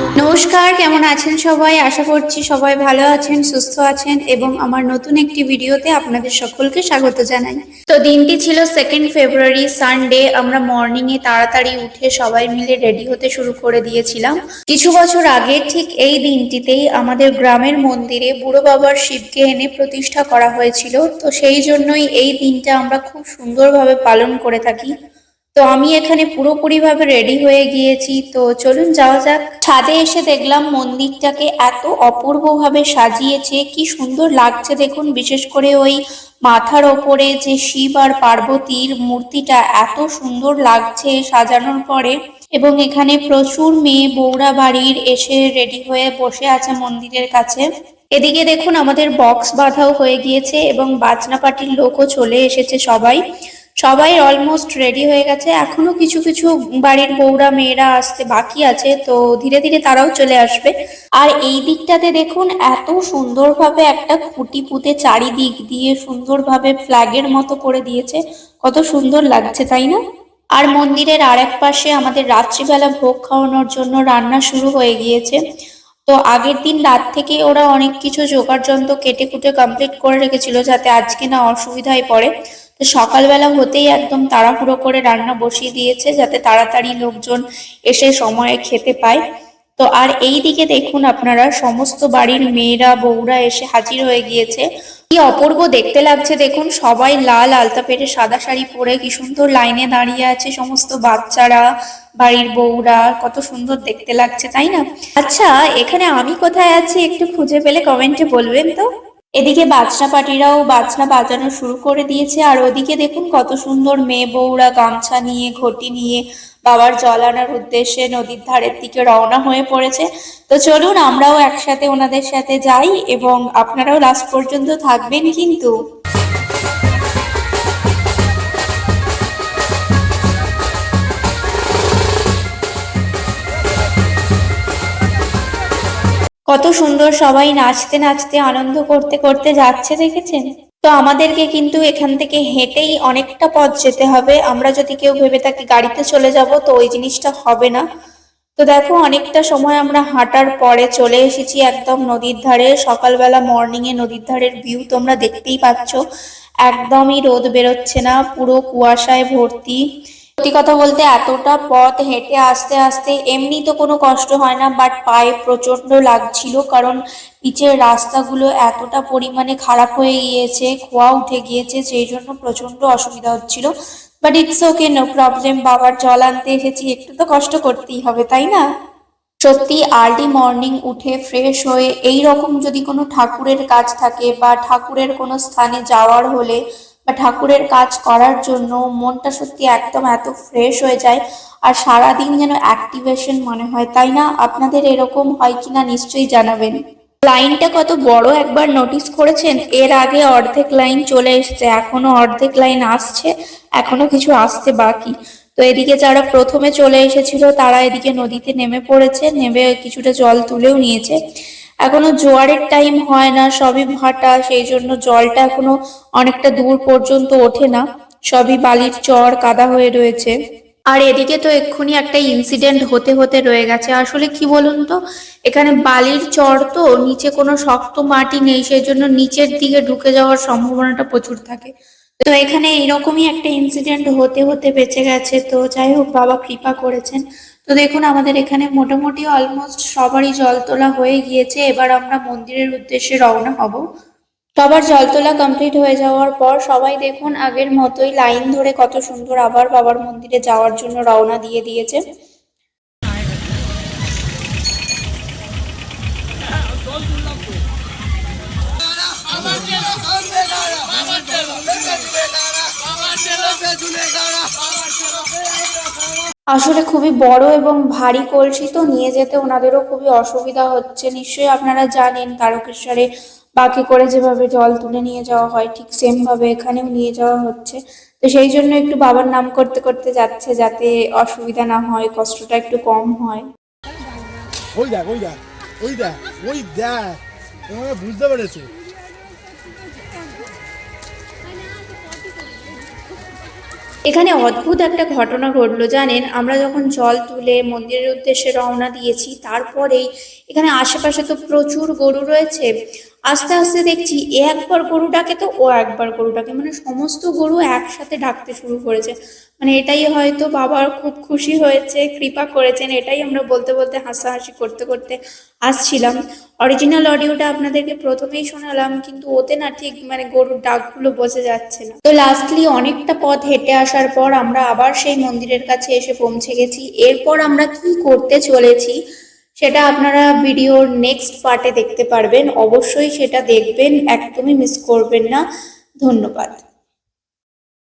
নমস্কার, কেমন আছেন সবাই? আশা করছি সবাই ভালো আছেন, সুস্থ আছেন এবং আমার নতুন একটি ভিডিওতে আপনাদের সকলকে স্বাগত জানাই। তো দিনটি ছিল সেকেন্ড ফেব্রুয়ারি সানডে আমরা মর্নিং এ তাড়াতাড়ি উঠে সবাই মিলে রেডি হতে শুরু করে দিয়েছিলাম। কিছু বছর আগে ঠিক এই দিনটিতেই আমাদের গ্রামের মন্দিরে বুড়ো বাবার শিবকে এনে প্রতিষ্ঠা করা হয়েছিল। তো সেই জন্যই এই দিনটা আমরা খুব সুন্দরভাবে পালন করে থাকি। তো আমি এখানে পুরোপুরিভাবে রেডি হয়ে গিয়েছি। তো চলুন যাওয়া যাক। ছাদে এসে দেখলাম মন্দিরটাকে এত অপূর্বভাবে সাজিয়েছে, কি সুন্দর লাগছে দেখুন। বিশেষ করে ওই মাথার ওপরে যে শিব আর পার্বতীর মূর্তিটা এত সুন্দর লাগছে সাজানোর পরে। এবং এখানে প্রচুর মেয়ে বৌরা বাড়ির এসে রেডি হয়ে বসে আছে মন্দিরের কাছে। এদিকে দেখুন আমাদের বক্স বাঁধাও হয়ে গিয়েছে এবং বাজনা পার্টির লোকও চলে এসেছে সবাই। সবাই অলমোস্ট রেডি হয়ে গেছে। এখনও কিছু কিছু বাড়ির বউরা, মেয়েরা আসতে বাকি আছে, তো ধীরে ধীরে তারাও চলে আসবে। আর এই দিকটাতে দেখুন, এত সুন্দরভাবে একটা খুঁটি পুঁতে চারিদিক দিয়ে সুন্দরভাবে ফ্ল্যাগের মতো করে দিয়েছে। কত সুন্দর লাগছে, তাই না? আর মন্দিরের আরেক পাশে আমাদের রাত্রিবেলা ভোগ খাওয়ানোর জন্য রান্না শুরু হয়ে গিয়েছে। তো আগের দিন রাত থেকে ওরা অনেক কিছু জোগাড় যন্ত্র কেটে কুটে কমপ্লিট করে রেখেছিল যাতে আজকে না অসুবিধায় পড়ে। সকালবেলা হতেই একদম তাড়াহুড়ো করে রান্না বসিয়ে দিয়েছে যাতে তাড়াতাড়ি লোকজন এসে সময়ে খেতে পায়। তো আর এই দিকে দেখুন আপনারা, সমস্ত বাড়ির মেয়েরা, বউরা এসে হাজির হয়ে গিয়েছে। কি অপূর্ব দেখতে লাগছে দেখুন, সবাই লাল আলতা পেরে সাদা শাড়ি পরে কি সুন্দর লাইনে দাঁড়িয়ে আছে সমস্ত বাচ্চারা, বাড়ির বউরা, কত সুন্দর দেখতে লাগছে, তাই না? আচ্ছা এখানে আমি কোথায় আছি একটু খুঁজে পেলে কমেন্টে বলবেন তো। এদিকে বাজনা পাটিরাও বাজনা বাজানো শুরু করে দিয়েছে, আর ওদিকে দেখুন কত সুন্দর মেয়ে বউরা গামছা নিয়ে, ঘটি নিয়ে, বাবার জল আনার উদ্দেশ্যে নদীর ধারের দিকে রওনা হয়ে পড়েছে। তো চলুন আমরাও একসাথে ওনাদের সাথে যাই এবং আপনারাও লাস্ট পর্যন্ত থাকবেন কিন্তু। কত সুন্দর সবাই নাচতে নাচতে আনন্দ করতে করতে যাচ্ছে দেখেছেন? তো আমাদেরকে কিন্তু এখান থেকে হেঁটেই অনেকটা পথ যেতে হবে। আমরা যদি কেউ ভেবে থাকি গাড়িতে চলে যাব, তো ওই জিনিসটা হবে না। তো দেখো, অনেকটা সময় আমরা হাঁটার পরে চলে এসেছি একদম নদীর ধারে। সকালবেলা মর্নিং এ নদীর ধারের ভিউ তোমরা দেখতেই পাচ্ছ। একদমই রোদ বেরোচ্ছে না, পুরো কুয়াশায় ভর্তি। সত্যি কথা বলতে এতটা পথ হেঁটে আসতে আসতে এমনি তো কোনো কষ্ট হয় না বাট পায়ে প্রচণ্ড লাগছিল কারণ পিচের রাস্তাগুলো এতটা পরিমাণে খারাপ হয়ে গিয়েছে, খোয়া উঠে গিয়েছে, সেই জন্য প্রচণ্ড অসুবিধা হচ্ছিল। But it's okay no problem বাবার জল আনতে এসেছি, একটু তো কষ্ট করতেই হবে, তাই না? সত্যি আর্লি মর্নিং উঠে ফ্রেশ হয়ে এই রকম যদি কোনো ঠাকুরের কাজ থাকে বা ঠাকুরের কোনো স্থানে যাওয়ার হলে ঠাকুরের কাজ করার জন্য মনটা সত্যি একদম এত ফ্রেশ হয়ে যায় আর সারাদিন যেন অ্যাক্টিভেশন মনে হয়, তাই না? আপনাদের এরকম হয় কিনা নিশ্চয়ই জানাবেন। লাইনটা কত বড় একবার নোটিস করেছেন? এর আগে অর্ধেক লাইন চলে এসছে, এখনও অর্ধেক লাইন আসছে, এখনও কিছু আসতে বাকি। তো এদিকে যারা প্রথমে চলে এসেছিল, তারা এদিকে নদীতে নেমে পড়েছে, নেমে কিছুটা জল তুলেও নিয়েছে। এখনও জোয়ারের টাইম হয় না, সবই ভাটা, সেই জন্য জলটা এখনও অনেকটা দূর পর্যন্ত ওঠে না। সবই বালির চর কাদা হয়ে রয়েছে। আর এদিকে তো এক্ষুনি একটা ইনসিডেন্ট হতে হতে রয়ে গেছে। আসলে কি বলুন তো, এখানে বালির চর তো নিচে কোনো শক্ত মাটি নেই, সেই জন্য নিচের দিকে ঢুকে যাওয়ার সম্ভাবনাটা প্রচুর থাকে। তো এখানে এরকমই একটা ইনসিডেন্ট হতে হতে বেঁচে গেছে। তো যাই হোক, বাবা কৃপা করেছেন। তো দেখুন, আমাদের এখানে মোটামুটি অলমোস্ট সবারই জল তোলা হয়ে গিয়েছে। এবার আমরা মন্দিরের উদ্দেশ্যে রওনা হব। সবার জল তোলা কমপ্লিট হয়ে যাওয়ার পর সবাই দেখুন, আগের মতোই লাইন ধরে কত সুন্দর আবার বাবার মন্দিরে যাওয়ার জন্য রওনা দিয়ে দিয়েছে। আসলে খুবই বড় এবং ভারী কলসি তো নিয়ে যেতে ওনাদেরও খুবই অসুবিধা হচ্ছে। নিশ্চয়ই আপনারা জানেন তারকেশ্বরে বাকি করে যেভাবে জল তুলে নিয়ে যাওয়া হয়, ঠিক সেম ভাবে এখানেও নিয়ে যাওয়া হচ্ছে। তো সেই জন্য একটু বাবার নাম করতে করতে যাচ্ছে যাতে অসুবিধা না হয়, কষ্টটা একটু কম হয়। ওই দেখ ওই দেখ ওই দেখ ওই দেখ বুঝতে পেরেছে। এখানে অদ্ভুত একটা ঘটনা ঘটলো, জানেন? আমরা যখন জল তুলে মন্দিরের উদ্দেশ্যে রওনা দিয়েছি, তারপরেই এখানে আশেপাশে তো প্রচুর গরু রয়েছে। আস্তে আস্তে দেখছি এ একবার গরু ডাকে তো ও একবার গরু ডাকে। মানে সমস্ত গরু একসাথে ডাকতে শুরু করেছে। মানে এটাই হয়তো বাবার খুব খুশি হয়েছে, কৃপা করেছেন, এটাই আমরা বলতে বলতে হাসাহাসি করতে করতে আসছিলাম। অরিজিনাল অডিওটা আপনাদেরকে প্রথমেই শোনালাম, কিন্তু ওতে না ঠিক মানে গরুর ডাকগুলো বোঝা যাচ্ছে না। তো লাস্টলি অনেকটা পথ হেঁটে আসার পর আমরা আবার সেই মন্দিরের কাছে এসে পৌঁছে গেছি। এরপর আমরা কি করতে চলেছি সেটা আপনারা ভিডিওর নেক্সট পার্টে দেখতে পারবেন। অবশ্যই সেটা দেখবেন, একদমই মিস করবেন না। ধন্যবাদ।